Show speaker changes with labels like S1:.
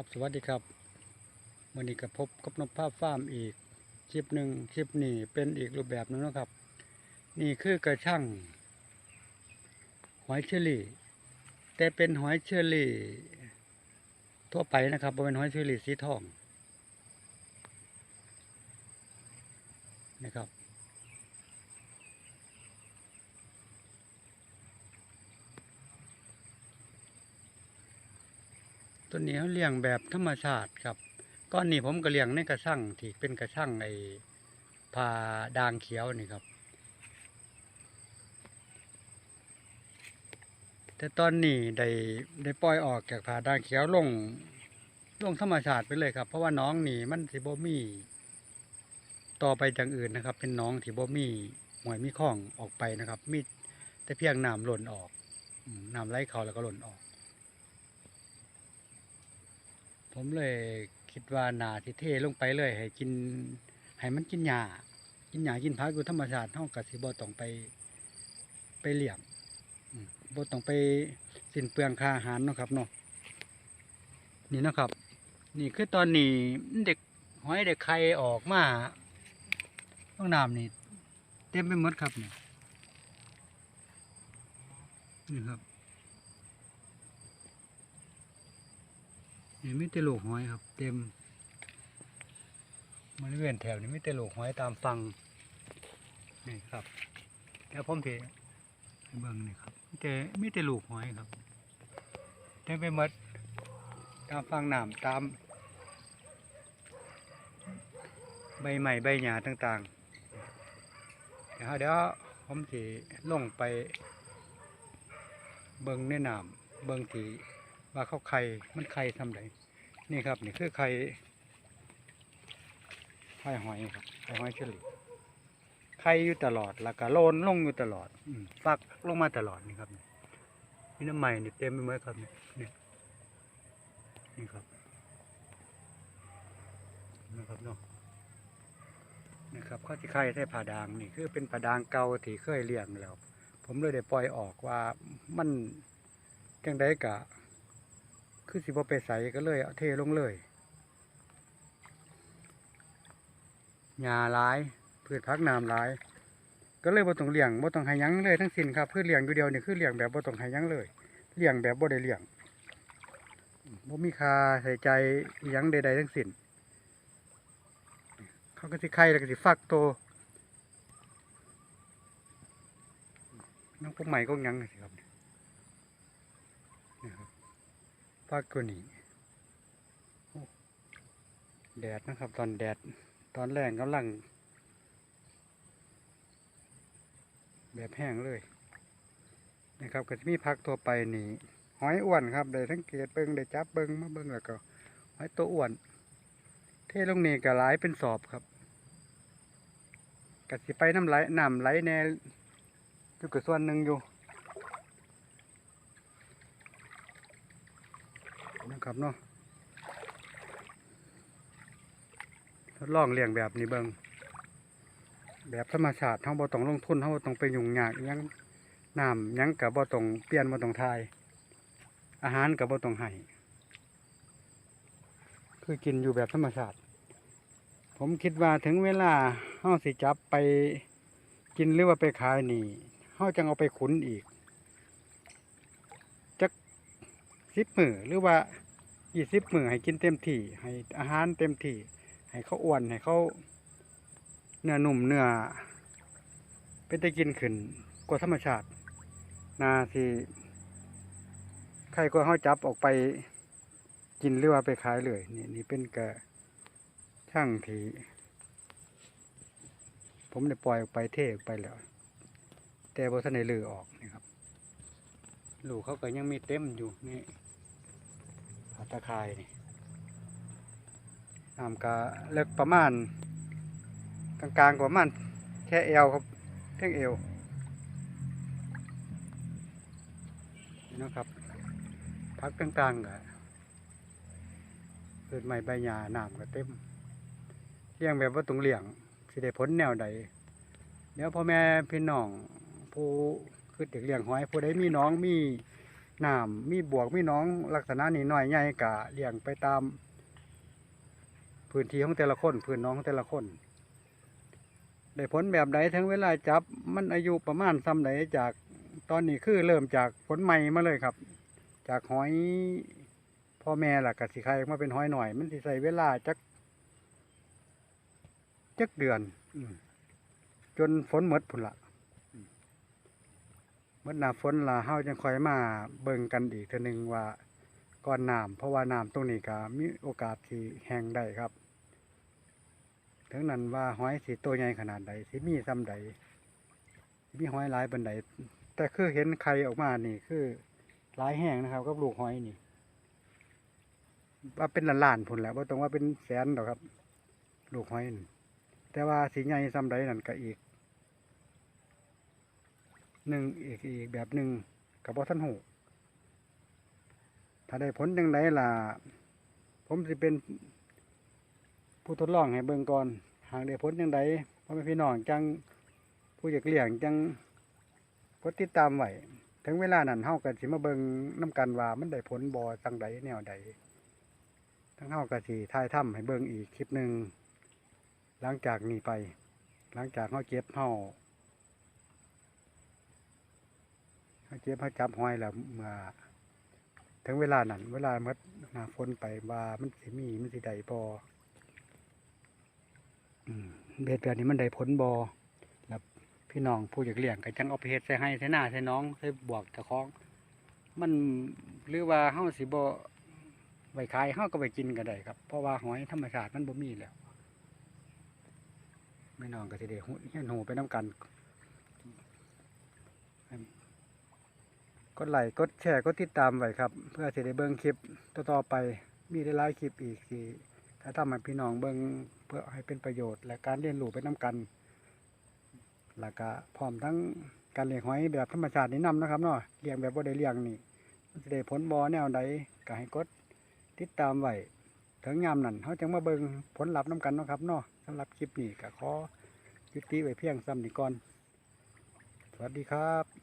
S1: ครับสวัสดีครับวันนี้ก็พบกับนพภาพฟาร์มอีกคลิปหนึ่งคลิปนี้เป็นอีกรูปแบบหนึงนะครับ นี่คือกระช่างหอยเชอรี่ แต่เป็นหอยเชอรี่ ทั่วไปนะครับเป็นหอยเชอรี่สีทองนะครับ ตัวนี้เขาเลี้ยงแบบธรรมชาติครับก้อนนี้ผมก็เลี้ยงในกระชังที่เป็นกระชังไอ้พาด่างเขียวนี่ครับ แต่ตอนนี้ได้ได้ปล่อยออกจากผาด่างเขียวลงลงธรรมชาติไปเลยครับ เพราะว่าน้องนี่มันสิบมีต่อไปจากอื่นนะครับ เป็นน้องที่บ่มีหวยมีข้องออกไปนะครับ มีแต่เพียงน้ำหล่นออกน้ำไหลเขาแล้วก็หล่นออก ผมเลยคิดว่านาที่เทลงไปเลย ให้กินให้มันกินหญ้ากินหญ้ากินพักอยู่ธรรมชาติเฮาก็สิบ่ต้องไปไปเลี้ยมบต้องไปสินเปลืองค่าอาหารเนาะครับเนาะนี่เนาะครับ นี่คือตอนนี้เด็กหอยเด็กไข่ออกมาห้องน้ำนี่เต็มไปหมดครับนี่นี่ครับ นี่มีแต่ลูกหอยครับ เต็มบริเวณแถวนี้มีแต่ลูกหอยตามฟังนี่ครับแล้วผมเทให้เบิ่งนี่ครับมีแต่มีแต่ลูกหอยครับเต็มไปหมดตามฟังน้ำตาม ใบใหม่ใบหญ้าต่างๆเดี๋ยวเดี๋ยวผมสิลงไป เบิ่งในน้ำเบิ่งที่ว่าเขาไข่มันไข่ทำได นี่ครับนี่คือไข่ไข่หอยครับไข่หอยเฉลี่ไข่อยู่ตลอดแล้วก็โลนลงอยู่ตลอดอืฟักลงมาตลอดนี่ครับนี่น้ำใหม่นี่เต็มไปหมดครับนี่นี่ครับนะครับเนาะนี่ครับข้อที่ไข่ใส่ผาดางนี่คือเป็นผ่าดางเก่าที่เคยเลี้ยงแล้ว ผมเลยได้ปล่อยออกว่ามันจังไดกะ คือสิบ่ไปใส่ก็เลยเอาเทลงเลยหญ้าหลายพืชพักน้ำหลาย ก็เลยบ่ต้องเลี้ยงบ่ต้องให้ยังเลยทั้งสิ้นครับคือเลี้ยงอยู่เดียวนี่คือเลี้ยงแบบบ่ต้องให้ยังเลยเลี้ยงแบบบ่ได้เลี้ยงบ่มีค่าใส่ใจยังใดๆทั้งสิ้นเขาก็สิไข่แล้วก็สิฟักโตน้องพวกใหม่ก็ยังสิครับนี่ครับ ปากตัวนี้แดดนะครับตอนแดดตอนแรงกำลัง แบบแห้งเลยนะครับก็จะมีพักตัวไปนี่หอยอ้วนครับได้สังเกตเบิ้งได้จับเบิ้งมาเบิ้งแล้วก็หอยตัวอ้วนเทลงนี่ก็หลายเป็นสอบครับกสิไปน้ำไหลน้ำไหลแน่อยู่กับส่วนหนึ่งอยู่นะ ครับเนาะทดลองเลี้ยงแบบนี้เบิงแบบธรรมชาติเขาบ่ต้องลงทุนเขาบ่ต้องไปยุ่งยากยังน้ำยังกับบ่ต้องเปลี่ยนบ่ต้องทาย อาหารกับบ่ต้องให้คือกินอยู่แบบธรรมชาติ ผมคิดว่าถึงเวลาเฮาสิจับไปกินหรือว่าไปขายนี่เขาจังเอาไปขุนอีกจักสิบมือหรือว่า ยี่สิบมือให้กินเต็มที่ ให้อาหารเต็มที่ ให้เขาอ้วน ให้เขาเนื้อหนุ่มเนื้อเป็นได้กินขึ้นกว่าธรรมชาติ นาสิใครก็เขาจับออกไปกินหรือว่าไปขายเลยนี่นี่เป็นกระช่างที่ผมได้ปล่อยออกไปเทออกไปแล้ว แต่บทันได้ลือออกนี่ครับลูกเขาก็ยังมีเต็มอยู่นี่ ตะไคร้นี่น้ำกะเล็กประมาณ กลางๆประมาณแค่เอวครับเพียงเอวนี่นะครับพักกลางๆกะเกิดใหม่ใบหญ้าน้ำก็เต็มเลี้ยงแบบว่าตรงเลี้ยงสิได้ผลแนวใดเดี๋ยวพ่อแม่พี่น้องผู้คือเด็กเลี้ยงหอยผู้ใดมีน้องมี น้ำมีบวกมีน้องลักษณะนี้น้อยใหญ่กะเลี้ยงไปตาม พื้นที่ของแต่ละคนพื้นน้องของแต่ละคนได้ผลแบบใดถึงเวลาจับมันอายุประมาณซ้ำใดจากตอนนี้คือเริ่มจากผลใหม่มาเลยครับ จากหอยพ่อแม่ล่ะกสิไข่มาเป็นหอยหน่อย มันสิใส่เวลาจักจักเดือนอจนฝนหมดพุ่นละ มดหน้าฝนละเฮาจังคอยมาเบิ่งกันอีกเทีนึงว่าก่อนน้ำเพราะว่าน้ำตรงนี้ก็มีโอกาสที่แห้งได้ครับ ถึงนั้นว่าหอยสีตัวใหญ่ขนาดใดสิมีซ้ำใดสิมีหอยหลายบันไดแต่คือเห็นไข่ออกมานี่คือหลายแห้งนะครับกับลูกหอยนี่ว่าเป็นล้านๆพุ่นแหล้วว่าตรงว่าเป็นแสนดอกครับ ลูกหอยนี่แต่ว่าสีใหญ่ซ้ำใดนั่นก็อีก หนึ่งอีกอีกแบบหนึ่งกับบ่ท่านหูถ้าได้ผลจังไดล่ะ ผมสิเป็นผู้ทดลองให้เบิ่งก่อน หากได้ผลจังไดพ่อแม่พี่น้องจังผู้อยากเลี้ยงจังกดติดตามไว้ถึงเวลานั้นเฮาก็สิมาเบิ่งนํกันว่ามันได้ผลบ่จังใดแนวใดทั้งเฮาก็สิถ่ายทำให้เบิ่งอีกคลิปหนึ่งหลังจากนี้ไป หลังจากเฮาเก็บเฮา เก็บเฮาจับหอยแล้วเมื่อถึงเวลานั้นเวลาหมดหนาฝนไปว่ามันสิมีมันสิได้บอเบ็ดแบบนี้มันได้ผลบอแล้วพี่น้องผู้อยากเลี้ยงก็จังเอาไปเฮ็ดใส่ให้ใส่หน้าใส่น้องใส่บวกเจ้าของ มันหรือว่าเฮาสิบ่ไว้ขายเฮาก็ไปกินก็ได้ครับ เพราะว่าหอยธรรมชาติมันบ่มีแล้วแม่น้องก็สิได้เฮียนหูไปนํกัน กดไลค์กดแชร์กดติดตามไว้ครับ เพื่อสิได้เบิ่งคลิปต่อๆไปมีได้หลายคลิปอีกสิถ้าทำให้พี่น้องเบิ่งเพื่อให้เป็นประโยชน์ และการเรียนรู้ไปนํกันแล้วก็พร้อมทั้งการเลี้ยงหอยแบบธรรมชาตินี่นำนะครับเนาะเลี้ยงแบบบ่ได้เลี้ยงนี่มันจะได้ผลบ่แนวใดก็ให้กดติดตามไว้ถึงยามนั้นเฮาจังมาเบิ่งผลลัพธ์นํกันนะครับเนาะสำหรับคลิปนี้ก็ขอยุติไว้เพียงซ้ำนี้ก่อน สวัสดีครับ